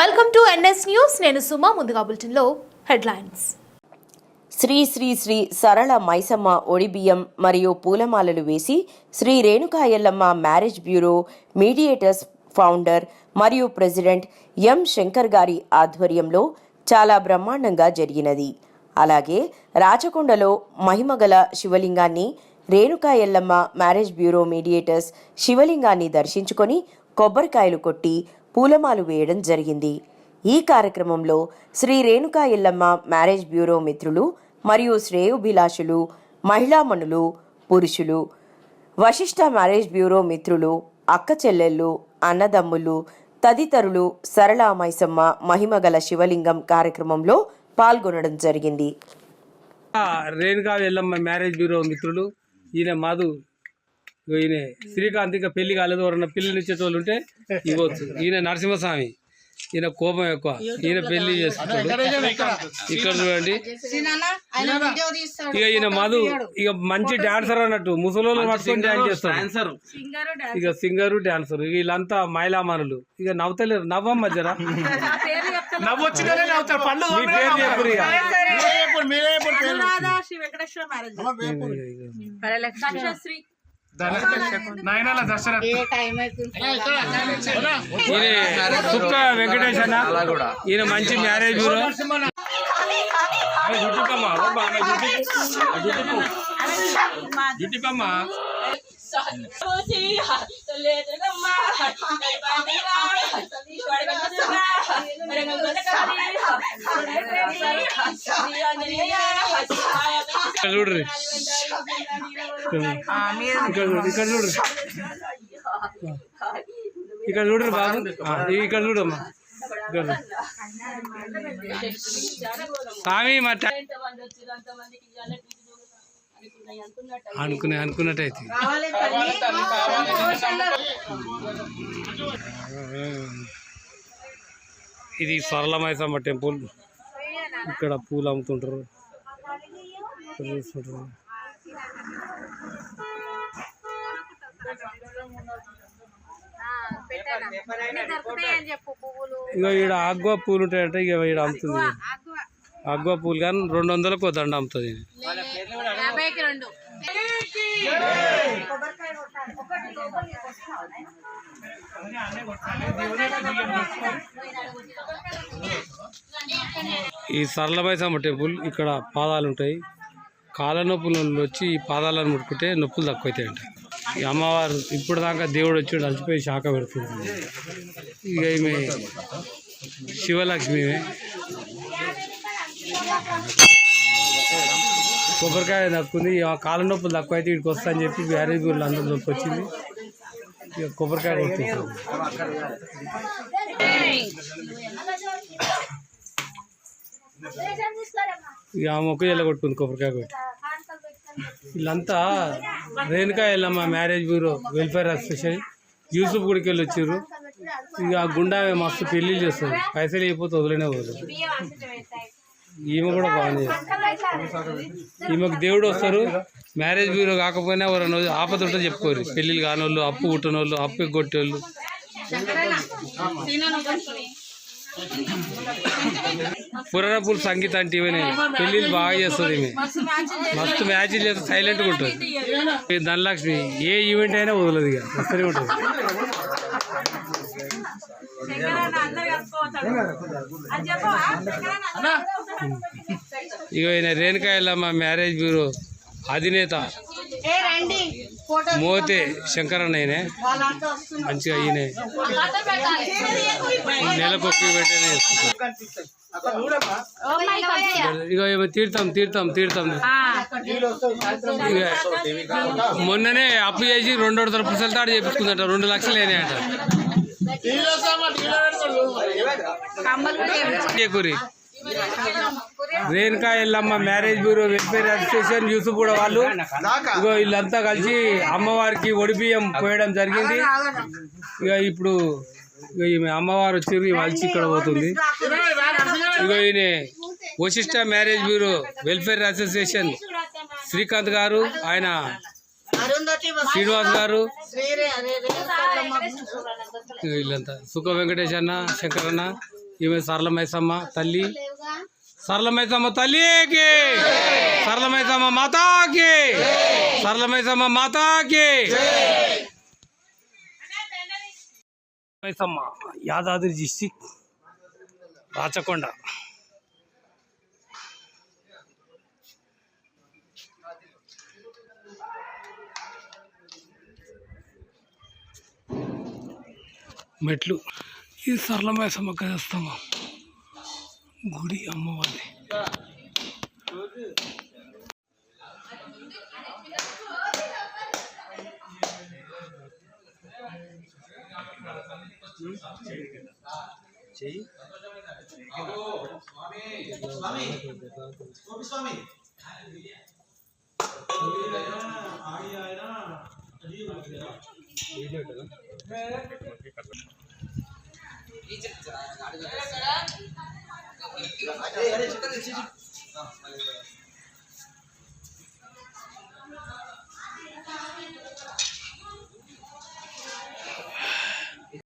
Welcome to NS news నేను సుమ ముందుగా బులెటిన్లో హెడ్లైన్స్ శ్రీ శ్రీ శ్రీ సరళ మైసమ్మ ఒడిబియ్యం మరియు పూలమాలలు వేసి Shri Renuka Yellamma marriage bureau mediators founder మరియు ప్రెసిడెంట్ ఎం శంకర్ గారి ఆధ్వర్యంలో చాలా బ్రహ్మాండంగా జరిగినది. అలాగే రాచకొండలో మహిమగల శివలింగాన్ని Renuka Yellamma marriage bureau mediators శివలింగాన్ని దర్శించుకొని కొబ్బరికాయలు కొట్టి పూలమాలు వేయడం జరిగింది. ఈ కార్యక్రమంలో శ్రీ రేణుకా ఎల్లమ్మ మ్యారేజ్ బ్యూరో మిత్రులు మరియు శ్రేయోభిలాషులు మహిళామణులు పురుషులు వశిష్ఠ మ్యారేజ్ బ్యూరో మిత్రులు అక్క చెల్లెళ్ళు అన్నదమ్ములు తదితరులు సరళ మైసమ్మ మహిమగల శివలింగం కార్యక్రమంలో పాల్గొనడం జరిగింది. రేణుకా ఎల్లమ్మ మ్యారేజ్ బ్యూరో మిత్రులు ఈయన మాధు ఈయన శ్రీకాంత్ ఇంకా పెళ్ళి కాలేదు. ఎవరన్నా పిల్లలు ఇచ్చేటోళ్ళు ఉంటే ఇవ్వచ్చు ఈయన నరసింహస్వామి. ఈయన కోపం ఎక్కువ. ఈయన పెళ్ళి చేసుకుంటాడు ఇక్కడ చూడండి. ఇక ఈయన మధు ఇక మంచి డాన్సర్ అన్నట్టు. ముసలోళ్ళు డాన్స్ చేస్తారు. ఇక సింగరు డాన్సర్. వీళ్ళంతా మహిళామణులు ఇక నవ్వుతలేరు. నవ్వమ్మ జరా నవ్వొచ్చిననే నవ్వుతారు. పండ్లు మీ పేరు చెప్పురు ఇక. సుక్క వెంకటేష్ అన్న ఈయన మంచి మ్యారేజ్ జుట్టుకమ్మా ఇక్కడ చూడ్రి ఇక్కడ చూడు ఇక్కడ చూడ్రి ఇక్కడ చూడ్రి బాబు. ఇక్కడ చూడమ్మా స్వామి మా అనుకునే అనుకున్నట్టయితే. ఇది సరళమైసమ్మ టెంపుల్. ఇక్కడ పూలు అమ్ముతుంటారు. ఇక ఇక్కడ ఆగ్వా పూలు ఉంటాయంటే ఇక ఇక్కడ అమ్ముతుంది ఆగ్వా పూలు కానీ రెండు వందలకు దండ అమ్ముతుంది ఈ సరళమైసమ్మ టెంపుల్ ఇక్కడ పాదాలు ఉంటాయి. కాళ్ళ నొప్పులు వచ్చి ఈ పాదాలను ముట్టుకుంటే నొప్పులు తక్కువ అవుతాయంట ఈ అమ్మవారు ఇప్పుడు దాకా దేవుడు వచ్చి అలసిపోయి శాఖ పెడుతుంది ఇక ఈమె శివలక్ష్మి కొబ్బరికాయ దక్కుంది కాళ్ళ నొప్పులు తక్కువ అయితే ఇక్కడికి వస్తా అని చెప్పి వేరే గుళ్ళు నొప్పి వచ్చింది ఇక కొబ్బరికాయ కొడుతుంది ఇక ఆమె మొక్క ఎల్ల కొట్టుకుంది? కొబ్బరికాయ కొట్టి. వీళ్ళంతా Renuka Yellamma marriage bureau welfare association Yusuf గుడికి వెళ్ళి వచ్చారు ఇక ఆ గుండా మస్తు పెళ్ళిళ్ళు చేస్తుంది. పైసలు అయిపోతే వదిలేనే పోదు. ఈమె కూడా బాగానే ఈమెకు దేవుడు వస్తారు. మ్యారేజ్ బ్యూరో కాకపోయినా ఎవరైనా ఆపద ఉంటే చెప్పుకోరు. పెళ్ళిళ్ళు కానోళ్ళు అప్పు కుట్టనోళ్ళు అప్పు కొట్టేళ్ళు. పురాణపూర్ సంగీత అంటే ఇవన్నీ పెళ్ళిళ్ళు బాగా చేస్తుంది ఈమె. మస్తు మ్యాచ్లు చేస్తే సైలెంట్గా ఉంటుంది. ధనలక్ష్మి ఏ ఈవెంట్ అయినా వదలదు ఇక వస్తూనే ఉంటుంది. ఇక ఈయన మ్యారేజ్ బ్యూరో అధినేత. మోతే శంకరన్నయ్యనే మంచిగా ఈయన. ఇక తీర్థం తీర్థం తీర్థం. మొన్ననే అప్పు చేసి రెండు వందల పుసలు తాడు చేపించుకుందట రెండు లక్షలు అయినాయట. టీవీలో Renuka Yellamma marriage bureau welfare association Yusuf కూడా వాళ్ళు. ఇగో వీళ్ళంతా కలిసి అమ్మవారికి ఒడిబియ్యం పోయడం జరిగింది. ఇక ఇప్పుడు ఇక ఈమె అమ్మవారు వచ్చి వచ్చి ఇక్కడ పోతుంది. ఇగో ఈయన Vashishta marriage bureau welfare association Srikanth గారు ఆయన శ్రీనివాస్ గారు. వీళ్ళంతా. సుఖ వెంకటేష్ అన్న శంకర్ అన్న ఈమె సరళమైసమ్మ తల్లి. సరళమైసమ్మ తల్లికి సరళమైసమ్మ మాతాకి సరళమైసమ్మ మాతాకి. మైసమ్మ యాదాద్రి డిస్టిక్ రాచకొండ. మెట్లు. ఇది సరళమైసమ్మ కదేస్తామా గుడి అమ్మవారి చెయ్యి స్వామి అరే అరే చిత్రం